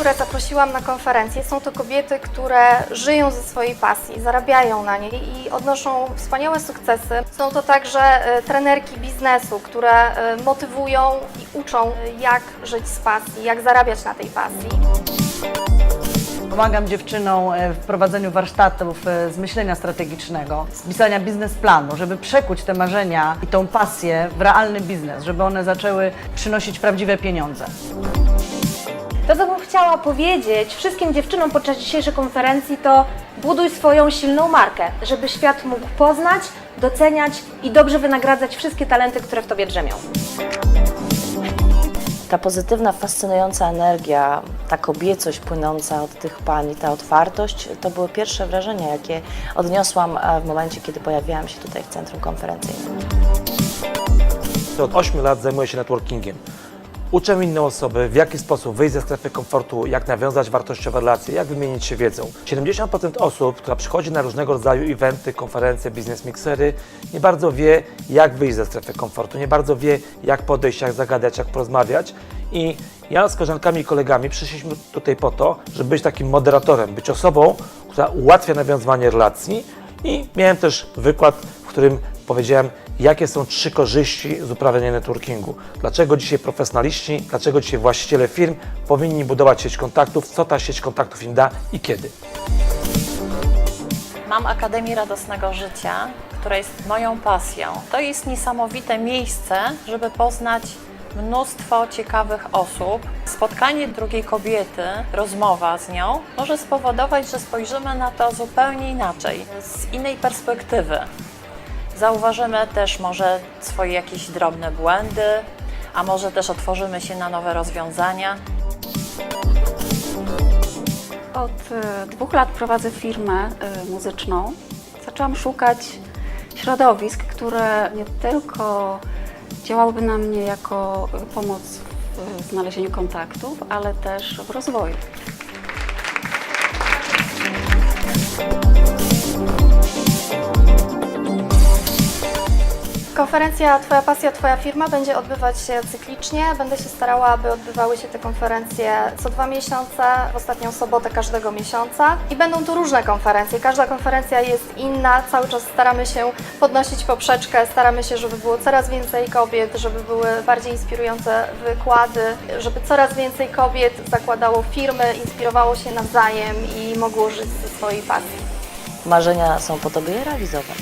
które zaprosiłam na konferencję, są to kobiety, które żyją ze swojej pasji, zarabiają na niej i odnoszą wspaniałe sukcesy. Są to także e, trenerki biznesu, które e, motywują i uczą, e, jak żyć z pasji, jak zarabiać na tej pasji. Pomagam dziewczynom w prowadzeniu warsztatów z myślenia strategicznego, z pisania biznesplanu, żeby przekuć te marzenia i tą pasję w realny biznes, żeby one zaczęły przynosić prawdziwe pieniądze. To, co bym chciała powiedzieć wszystkim dziewczynom podczas dzisiejszej konferencji, to buduj swoją silną markę, żeby świat mógł poznać, doceniać i dobrze wynagradzać wszystkie talenty, które w tobie drzemią. Ta pozytywna, fascynująca energia, ta kobiecość płynąca od tych pań, ta otwartość, to były pierwsze wrażenia, jakie odniosłam e, w momencie, kiedy pojawiłam się tutaj w centrum konferencyjnym. Od 8 lat zajmuję się networkingiem. Uczę inne osoby, w jaki sposób wyjść ze strefy komfortu, jak nawiązać wartościowe relacje, jak wymienić się wiedzą. 70% osób, która przychodzi na różnego rodzaju eventy, konferencje, biznes mixery, nie bardzo wie, jak wyjść ze strefy komfortu, nie bardzo wie, jak podejść, jak zagadać, jak porozmawiać. I ja z koleżankami i kolegami przyszliśmy tutaj po to, żeby być takim moderatorem, być osobą, która ułatwia nawiązywanie relacji. I miałem też wykład, w którym powiedziałem, jakie są trzy korzyści z uprawiania networkingu. Dlaczego dzisiaj profesjonaliści, dlaczego dzisiaj właściciele firm powinni budować sieć kontaktów, co ta sieć kontaktów im da i kiedy. Mam Akademię Radosnego Życia, która jest moją pasją. To jest niesamowite miejsce, żeby poznać mnóstwo ciekawych osób. Spotkanie drugiej kobiety, rozmowa z nią może spowodować, że spojrzymy na to zupełnie inaczej, z innej perspektywy. Zauważymy też może swoje jakieś drobne błędy, a może też otworzymy się na nowe rozwiązania. Od e, dwóch lat prowadzę firmę e, muzyczną. Zaczęłam szukać środowisk, które nie tylko działałyby na mnie jako e, pomoc w znalezieniu kontaktów, ale też w rozwoju. Konferencja Twoja pasja, Twoja firma będzie odbywać się cyklicznie. Będę się starała, aby odbywały się te konferencje co dwa miesiące, w ostatnią sobotę każdego miesiąca. I będą tu różne konferencje. Każda konferencja jest inna. Cały czas staramy się podnosić poprzeczkę, staramy się, żeby było coraz więcej kobiet, żeby były bardziej inspirujące wykłady, żeby coraz więcej kobiet zakładało firmy, inspirowało się nawzajem i mogło żyć ze swojej pasji. Marzenia są po to, by je realizować.